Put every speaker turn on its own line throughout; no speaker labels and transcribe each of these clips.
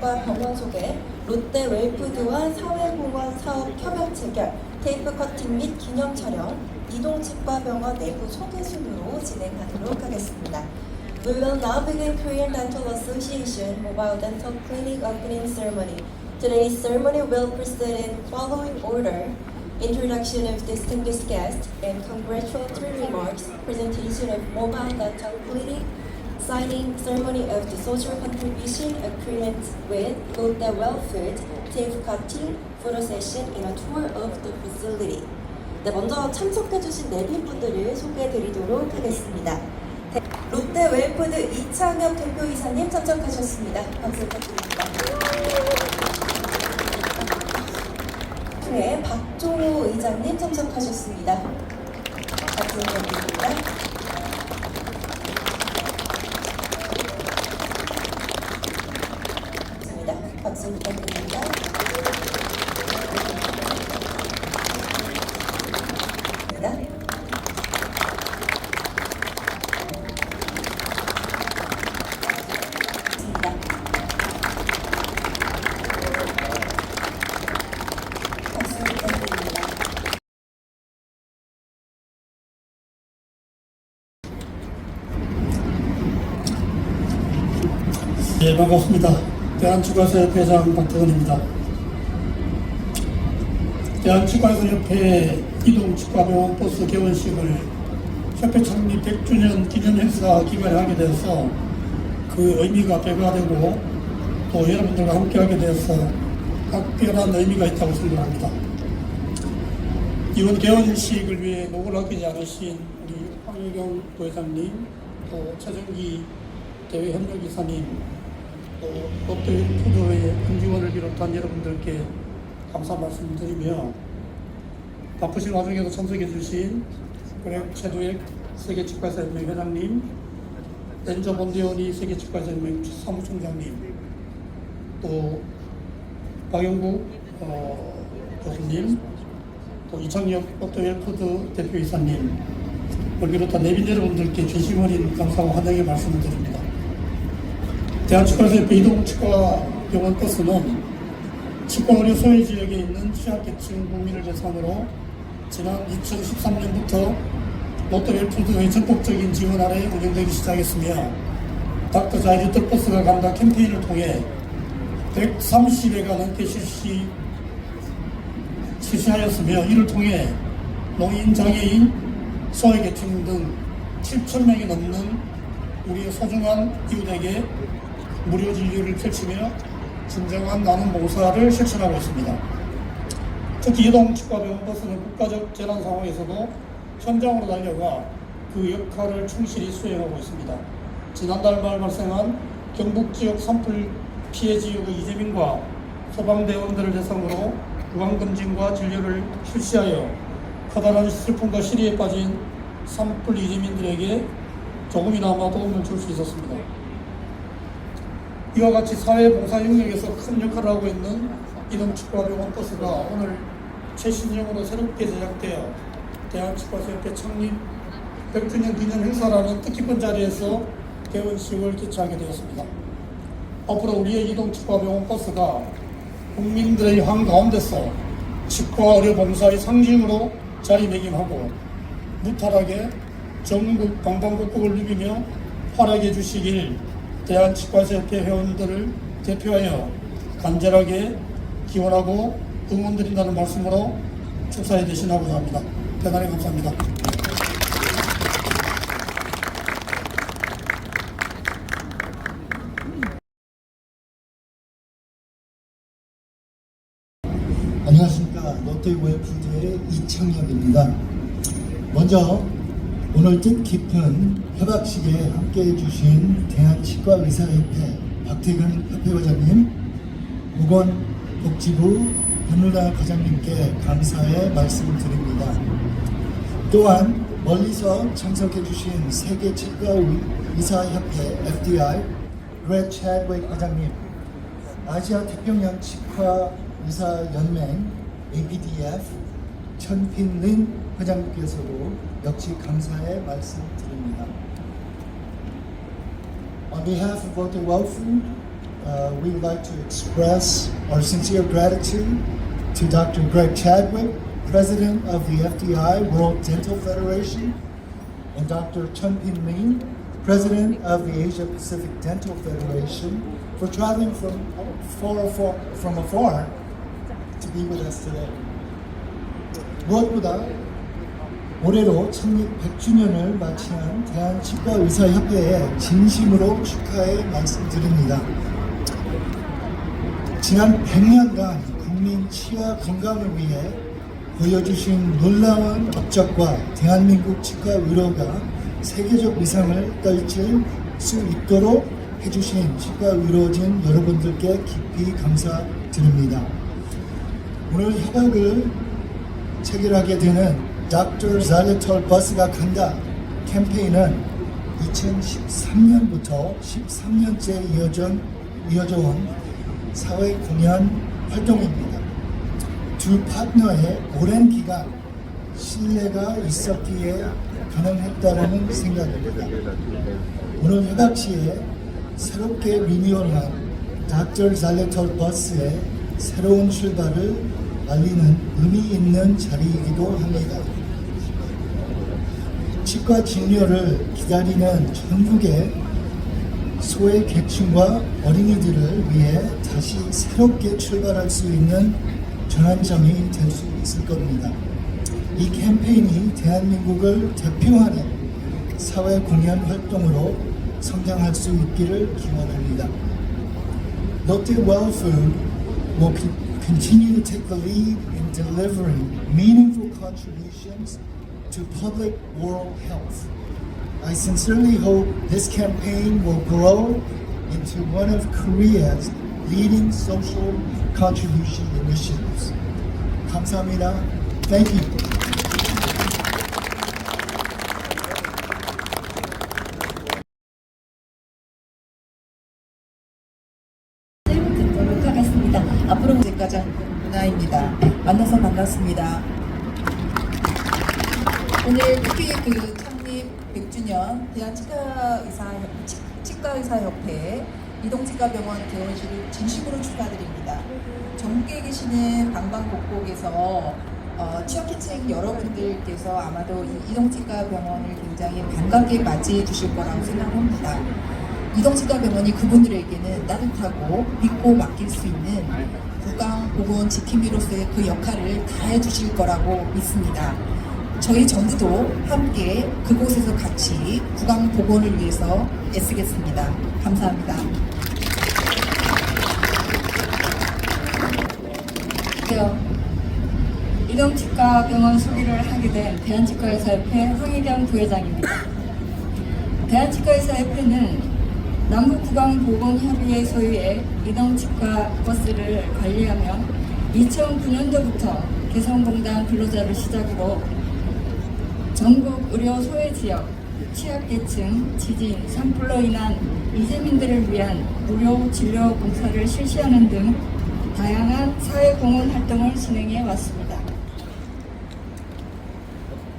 이동식과 병원 소개, 롯데 웰푸드와 사회공헌 사업 협약 체결, 테이프 커팅 및 기념 촬영, 이동 치과 병원 내부 소개 순으로 진행하도록 하겠습니다. We will now begin Korean Dental Association Mobile Dental Clinic opening ceremony. Today's ceremony will proceed in following order. Introduction of distinguished guests and congratulatory remarks, presentation of mobile dental clinic, signing ceremony of the social contribution agreement with Lotte Well Food, tape cutting, photo session, and a tour of the facility. 네, 먼저 참석해주신 네빈 분들을 소개해드리도록 하겠습니다. 대- 롯데 웰푸드 이창엽 대표이사님 참석하셨습니다. 박수 부탁드립니다. 중에 박종호 의장님 참석하셨습니다. 박수 부탁드립니다.
예, 반갑습니다. 대한치과의사협회장 박태근입니다. 대한치과의사협회 이동치과병원 버스 개원식을 협회 창립 100주년 기념 행사 기간에 하게 되어서 그 의미가 배가 되고 또 여러분들과 함께 하게 되어서 특별한 의미가 있다고 생각합니다. 이번 개원식을 위해 노고를 아끼지 않으신 우리 황유경 부회장님, 또 최정기 대회 협력이사님, 또 롯데푸드의 금지원을 비롯한 여러분들께 감사 말씀드리며 바쁘신 와중에도 참석해 주신 그렉 최도액 세계 치과사연맹 회장님, 렌저 본대원이 세계 치과사연맹 사무총장님, 또 박영국 어, 교수님, 또 이창엽 롯데웰푸드 대표이사님, 을 비롯한 내빈 여러분들께 진심 어린 감사와 환영의 말씀을 드립니다. 대한치과에서 이동치과 병원 버스는 치과 의료 소외 지역에 있는 취약계층 국민을 대상으로 지난 2013년부터 롯데웰푸드의 전폭적인 지원 아래 운영되기 시작했으며 닥터 자이드 버스가 간다 캠페인을 통해 130회가 넘게 실시, 실시하였으며 이를 통해 노인, 장애인, 소외계층 등 7천명이 넘는 우리의 소중한 이웃에게 무료 진료를 펼치며 진정한 나눔 봉사를 실천하고 있습니다. 특히 이동치과병원 버스는 국가적 재난 상황에서도 현장으로 달려가 그 역할을 충실히 수행하고 있습니다. 지난달 말 발생한 경북 지역 산불 피해 지역의 이재민과 소방대원들을 대상으로 구강검진과 진료를 실시하여 커다란 슬픔과 시리에 빠진 산불 이재민들에게 조금이나마 도움을 줄 수 있었습니다. 이와 같이 사회봉사 영역에서 큰 역할을 하고 있는 이동치과병원 버스가 오늘 최신형으로 새롭게 제작되어 대한치과협회 창립 100주년 기념 행사라는 뜻깊은 자리에서 개원식을 개최하게 되었습니다. 앞으로 우리의 이동치과병원 버스가 국민들의 한가운데서 치과 의료 봉사의 상징으로 자리매김하고 무탈하게 전국 방방곡곡을 누비며 활약해 주시길 대한 치과협회 회원들을 대표하여 간절하게 기원하고 응원드린다는 말씀으로 축사에 대신하고자 합니다. 대단히 감사합니다.
안녕하십니까 롯데웰푸드의 이창엽입니다. 먼저 오늘 뜻 깊은 협약식에 함께해 주신 대한치과의사협회 박태근 협회과장님, 보건복지부 변우라 과장님께 감사의 말씀을 드립니다. 또한 멀리서 참석해 주신 세계 치과의사협회 FDI 그레 채드웨이 과장님, 아시아 태평양 치과 의사 연맹 APDF 천핀린 회장님께서도 역시 감사의 말씀 드립니다. On behalf of World Well Food, uh, we would like to express our sincere gratitude to Dr. Greg Chadwick, President of the FDI World Dental Federation, and Dr. Chun Pin Lin, President of the Asia Pacific Dental Federation, for traveling from far, far from afar to be with us today. 무엇보다 올해로 창립 100주년을 맞이한 대한치과의사협회에 진심으로 축하의 말씀드립니다. 지난 100년간 국민 치아 건강을 위해 보여주신 놀라운 업적과 대한민국 치과 의료가 세계적 위상을 떨칠 수 있도록 해주신 치과 의료진 여러분들께 깊이 감사드립니다. 오늘 협약을 체결하게 되는 Dr. Xylitol 버스가 간다 캠페인은 2013년부터 13년째 이어져, 이어져 온 사회 공연 활동입니다. 두 파트너의 오랜 기간 신뢰가 있었기에 가능했다는 생각입니다. 오늘 협약 시에 새롭게 리뉴얼한 Dr. Xylitol 버스의 새로운 출발을 알리는 의미 있는 자리이기도 합니다. 치과 진료를 기다리는 전국의 소외 계층과 어린이들을 위해 다시 새롭게 출발할 수 있는 전환점이 될 수 있을 겁니다. 이 캠페인이 대한민국을 대표하는 사회 공연 활동으로 성장할 수 있기를 기원합니다. Lotte Well Food will con- continue to take the lead in delivering meaningful contributions to public oral health. I sincerely hope this campaign will grow into one of Korea's leading social contribution initiatives. 감사합니다. Thank you.
오늘 특히 그 창립 100주년 대한치과의사 치과의사협회 이동치과병원 개원식을 진심으로 축하드립니다. 전국에 계시는 방방곡곡에서 어, 취약계층 여러분들께서 아마도 이 이동치과 병원을 굉장히 반갑게 맞이해 주실 거라고 생각합니다. 이동치과 병원이 그분들에게는 따뜻하고 믿고 맡길 수 있는 구강 보건 지킴이로서의 그 역할을 다해 주실 거라고 믿습니다. 저희 정부도 함께 그곳에서 같이 구강보건을 위해서 애쓰겠습니다. 감사합니다.
이동치과 병원 소개를 하게 된 대한치과의사협회 황희경 부회장입니다. 대한치과의사협회는 남북구강보건협의회 소유의 이동치과 버스를 관리하며 2009년도부터 개성공단 근로자를 시작으로 전국 의료 소외 지역, 취약계층, 지진, 산불로 인한 이재민들을 위한 무료 진료 봉사를 실시하는 등 다양한 사회공헌 활동을 진행해 왔습니다.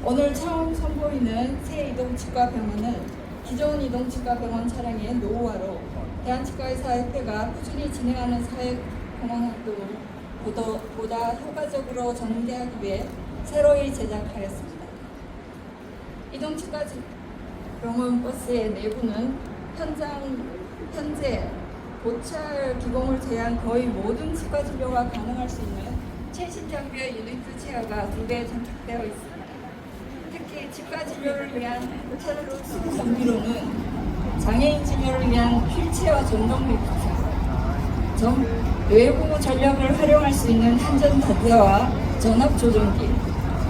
오늘 처음 선보이는 새 이동치과 병원은 기존 이동치과 병원 차량의 노후화로 대한치과의사협회가 꾸준히 진행하는 사회공헌 활동을 보다, 보다 효과적으로 전개하기 위해 새로이 제작하였습니다. 이동치과 지- 병원 버스의 내부는 현장 현재 보철 기공을 제한 거의 모든 치과 진료가 가능할 수 있는 최신 장비의 유니트 체어가 두 개 장착되어 있습니다. 특히 치과 진료를 위한 텔로스 장비로는 장애인 진료를 위한 휠체어 전동 리프트, 전 외부 전력을 활용할 수 있는 한전 버드와 전압 조정기,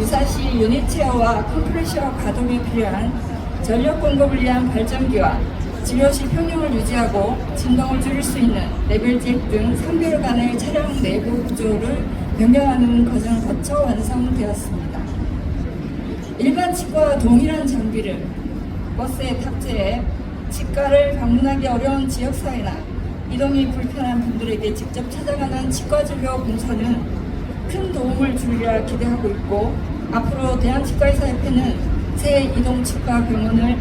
유사시 유니체어와 컴프레셔 가동이 필요한 전력 공급을 위한 발전기와 진료 시 평형을 유지하고 진동을 줄일 수 있는 레벨잭 등 3개월 간의 차량 내부 구조를 변경하는 과정을 거쳐 완성되었습니다. 일반 치과와 동일한 장비를 버스에 탑재해 치과를 방문하기 어려운 지역사회나 이동이 불편한 분들에게 직접 찾아가는 치과 진료 봉사는 큰 도움을 주리라 기대하고 있고 앞으로 대한치과의사협회는 새 이동 치과 병원을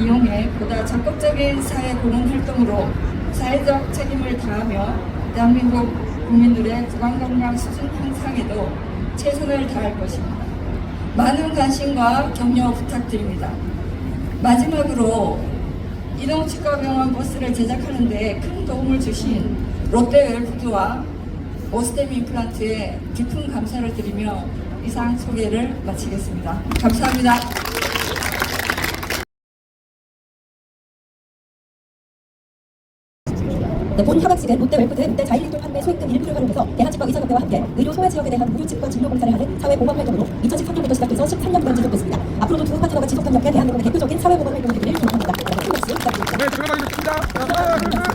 이용해 보다 적극적인 사회 공헌 활동으로 사회적 책임을 다하며 대한민국 국민들의 구강건강 수준 향상에도 최선을 다할 것입니다. 많은 관심과 격려 부탁드립니다. 마지막으로 이동치과병원 버스를 제작하는 데 큰 도움을 주신 롯데웰푸드와 오스템 임플란트에 깊은 감사를 드리며 이상 소개를 마치겠습니다. 감사합니다.
네, 본 협약식은 롯데 웰프드 롯데 자일리톨 판매 소액금 일부를 활용해서 대한치과 의사협회와 함께 의료 소외 지역에 대한 무료 치과 진료 공사를 하는 사회보건 활동으로 2013년부터 시작해서 13년간 지속됐습니다. 앞으로도 두 파트너가 지속한 역에 대한민국의 대표적인 사회보건 활동을 되기를 기원합니다. 큰 박수 부탁드립니다.
네, 들어가겠습니다. 하나, 둘, 셋.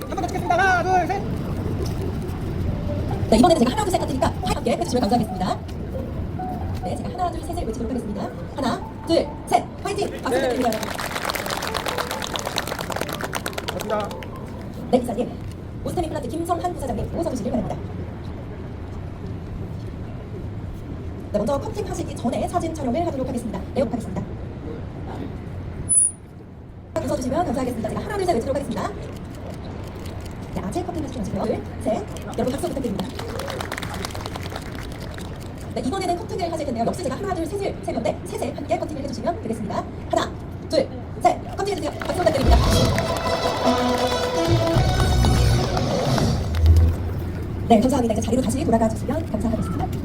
한번 더 찍겠습니다. 하나, 둘, 셋.
네, 이번에는 제가 하나 둘 셋 같으니까 함께 해주시면 감사하겠습니다. 네, 제가 하나 둘 셋을 외치도록 하겠습니다. 하나, 둘, 셋, 화이팅! 박수 부탁드립니다.
고맙습니다.
네, 기사님. 오스템 임플란트 김성한 부사장님 모서 주시길 바랍니다. 네, 먼저 커팅 하시기 전에 사진 촬영을 하도록 하겠습니다. 내역하겠습니다. 웃어주시면 감사하겠습니다. 제가 하나 둘 셋 외치도록 하겠습니다. 네, 아재 커팅 하시지 마시고요. 둘, 셋. 여러분 박수 부탁드립니다. 네, 이번에는 커팅을 하실 텐데요. 역시 제가 하나 둘 셋을 세 건데 셋에 함께 커팅을 해주시면 되겠습니다. 하나, 둘, 셋. 커팅해주세요. 박수 부탁드립니다. 네, 감사합니다. 이제 자리로 다시 돌아가 주시면 감사하겠습니다.